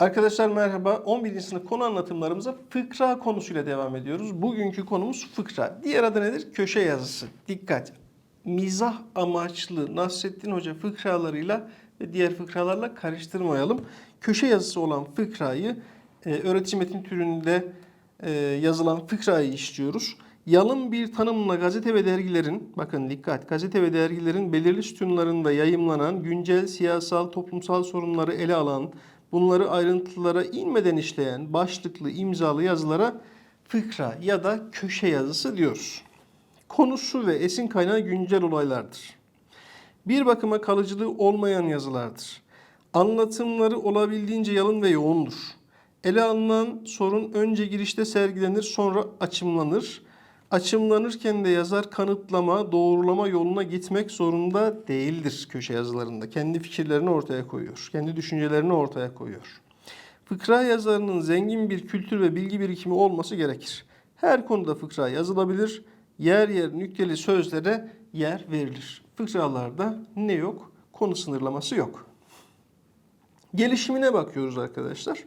Arkadaşlar merhaba. 11. sınıf konu anlatımlarımıza fıkra konusuyla devam ediyoruz. Bugünkü konumuz fıkra. Diğer adı nedir? Köşe yazısı. Dikkat. Mizah amaçlı Nasrettin Hoca fıkralarıyla ve diğer fıkralarla karıştırmayalım. Köşe yazısı olan fıkrayı e, öğretici metin türünde e, yazılan fıkrayı işliyoruz. Yalın bir tanımla gazete ve dergilerin, bakın dikkat, gazete ve dergilerin belirli sütunlarında yayımlanan güncel siyasal, toplumsal sorunları ele alan, bunları ayrıntılara inmeden işleyen başlıklı imzalı yazılara fıkra ya da köşe yazısı diyoruz. Konusu ve esin kaynağı güncel olaylardır. Bir bakıma kalıcılığı olmayan yazılardır. Anlatımları olabildiğince yalın ve yoğundur. Ele alınan sorun önce girişte sergilenir sonra açımlanır. Açımlanırken de yazar kanıtlama, doğrulama yoluna gitmek zorunda değildir köşe yazılarında. Kendi fikirlerini ortaya koyuyor, kendi düşüncelerini ortaya koyuyor. Fıkra yazarının zengin bir kültür ve bilgi birikimi olması gerekir. Her konuda fıkra yazılabilir, yer yer nükteli sözlere yer verilir. Fıkralarda ne yok? Konu sınırlaması yok. Gelişimine bakıyoruz arkadaşlar.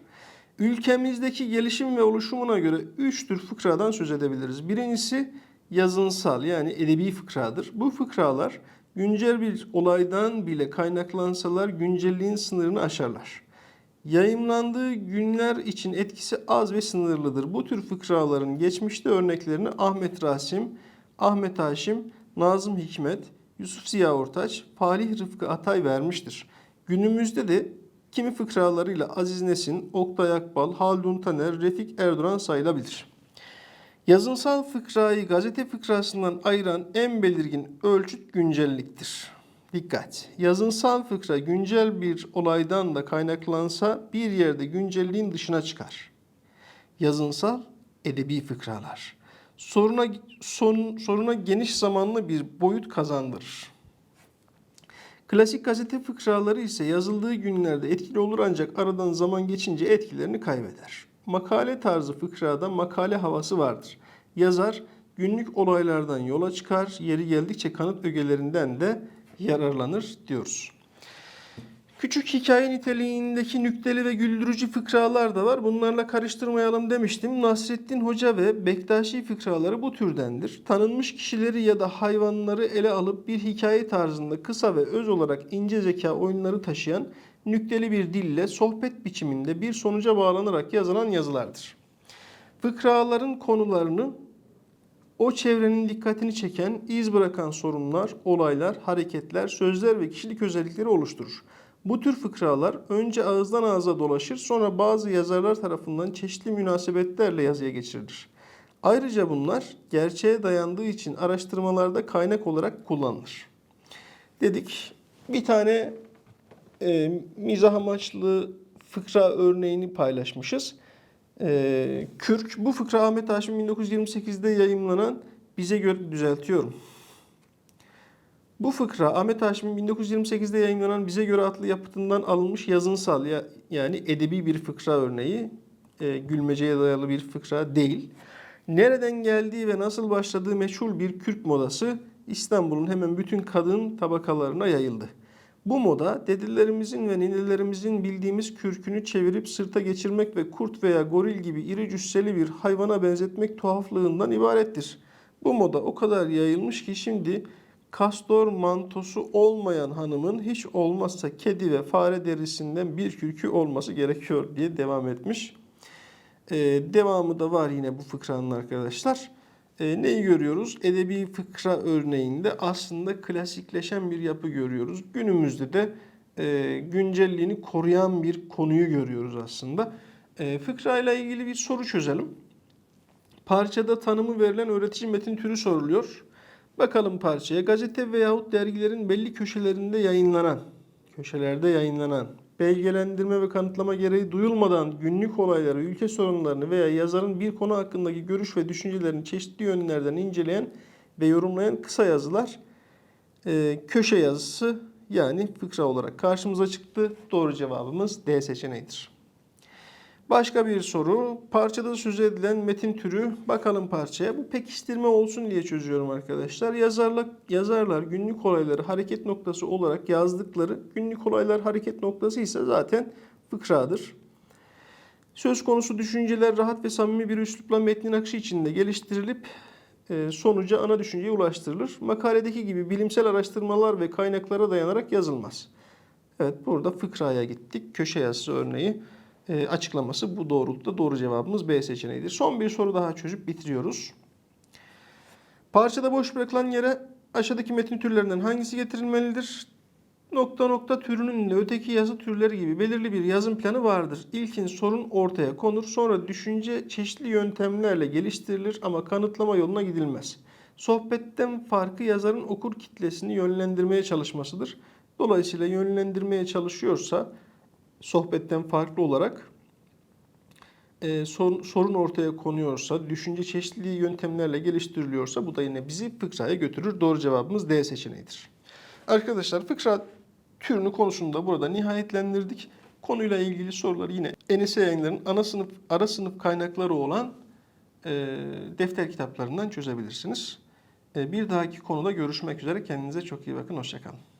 Ülkemizdeki gelişim ve oluşumuna göre üç tür fıkradan söz edebiliriz. Birincisi yazınsal yani edebi fıkradır. Bu fıkralar güncel bir olaydan bile kaynaklansalar güncelliğin sınırını aşarlar. Yayımlandığı günler için etkisi az ve sınırlıdır. Bu tür fıkraların geçmişte örneklerini Ahmet Rasim, Ahmet Haşim, Nazım Hikmet, Yusuf Ziya Ortaç, Falih Rıfkı Atay vermiştir. Günümüzde de kimi fıkralarıyla Aziz Nesin, Oktay Akbal, Haldun Taner, Refik Erdoğan sayılabilir. Yazınsal fıkrayı gazete fıkrasından ayıran en belirgin ölçüt güncelliktir. Dikkat! Yazınsal fıkra güncel bir olaydan da kaynaklansa bir yerde güncelliğin dışına çıkar. Yazınsal edebi fıkralar. Soruna, son, soruna geniş zamanlı bir boyut kazandırır. Klasik gazete fıkraları ise yazıldığı günlerde etkili olur ancak aradan zaman geçince etkilerini kaybeder. Makale tarzı fıkrada makale havası vardır. Yazar günlük olaylardan yola çıkar, yeri geldikçe kanıt ögelerinden de yararlanır diyoruz. Küçük hikaye niteliğindeki nükteli ve güldürücü fıkralar da var. Bunlarla karıştırmayalım demiştim. Nasrettin Hoca ve Bektaşi fıkraları bu türdendir. Tanınmış kişileri ya da hayvanları ele alıp bir hikaye tarzında kısa ve öz olarak ince zeka oyunları taşıyan nükteli bir dille sohbet biçiminde bir sonuca bağlanarak yazılan yazılardır. Fıkraların konularını o çevrenin dikkatini çeken, iz bırakan sorunlar, olaylar, hareketler, sözler ve kişilik özellikleri oluşturur. Bu tür fıkralar önce ağızdan ağza dolaşır, sonra bazı yazarlar tarafından çeşitli münasebetlerle yazıya geçirilir. Ayrıca bunlar gerçeğe dayandığı için araştırmalarda kaynak olarak kullanılır. Dedik bir tane e, mizah amaçlı fıkra örneğini paylaşmışız. E, Kürk, bu fıkra Ahmet Haşim 1928'de yayımlanan bize göre düzeltiyorum. Bu fıkra Ahmet Haşim'in 1928'de yayınlanan Bize Göre adlı yapıtından alınmış yazınsal ya, yani edebi bir fıkra örneği. E, gülmeceye dayalı bir fıkra değil. Nereden geldiği ve nasıl başladığı meçhul bir Kürk modası İstanbul'un hemen bütün kadın tabakalarına yayıldı. Bu moda dedelerimizin ve ninelerimizin bildiğimiz kürkünü çevirip sırta geçirmek ve kurt veya goril gibi iri cüsseli bir hayvana benzetmek tuhaflığından ibarettir. Bu moda o kadar yayılmış ki şimdi kastor mantosu olmayan hanımın hiç olmazsa kedi ve fare derisinden bir kürkü olması gerekiyor diye devam etmiş. Ee, devamı da var yine bu fıkranın arkadaşlar. Ee, neyi görüyoruz? Edebi fıkra örneğinde aslında klasikleşen bir yapı görüyoruz. Günümüzde de e, güncelliğini koruyan bir konuyu görüyoruz aslında. E, fıkra ile ilgili bir soru çözelim. Parçada tanımı verilen öğretici metin türü soruluyor. Bakalım parçaya. Gazete veyahut dergilerin belli köşelerinde yayınlanan, köşelerde yayınlanan, belgelendirme ve kanıtlama gereği duyulmadan günlük olayları, ülke sorunlarını veya yazarın bir konu hakkındaki görüş ve düşüncelerini çeşitli yönlerden inceleyen ve yorumlayan kısa yazılar e, köşe yazısı yani fıkra olarak karşımıza çıktı. Doğru cevabımız D seçeneğidir. Başka bir soru. Parçada söz edilen metin türü. Bakalım parçaya. Bu pekiştirme olsun diye çözüyorum arkadaşlar. Yazarlar, yazarlar günlük olayları hareket noktası olarak yazdıkları günlük olaylar hareket noktası ise zaten fıkradır. Söz konusu düşünceler rahat ve samimi bir üslupla metnin akışı içinde geliştirilip e, sonuca ana düşünceye ulaştırılır. Makaledeki gibi bilimsel araştırmalar ve kaynaklara dayanarak yazılmaz. Evet burada fıkraya gittik. Köşe yazısı örneği e, açıklaması bu doğrultuda doğru cevabımız B seçeneğidir. Son bir soru daha çözüp bitiriyoruz. Parçada boş bırakılan yere aşağıdaki metin türlerinden hangisi getirilmelidir? Nokta nokta türünün de öteki yazı türleri gibi belirli bir yazım planı vardır. İlkin sorun ortaya konur, sonra düşünce çeşitli yöntemlerle geliştirilir ama kanıtlama yoluna gidilmez. Sohbetten farkı yazarın okur kitlesini yönlendirmeye çalışmasıdır. Dolayısıyla yönlendirmeye çalışıyorsa sohbetten farklı olarak e, sorun, sorun ortaya konuyorsa, düşünce çeşitliliği yöntemlerle geliştiriliyorsa bu da yine bizi fıkraya götürür. Doğru cevabımız D seçeneğidir. Arkadaşlar fıkra türünü konusunda burada nihayetlendirdik. Konuyla ilgili soruları yine Enise yayınlarının ana sınıf, ara sınıf kaynakları olan e, defter kitaplarından çözebilirsiniz. E, bir dahaki konuda görüşmek üzere. Kendinize çok iyi bakın. Hoşçakalın.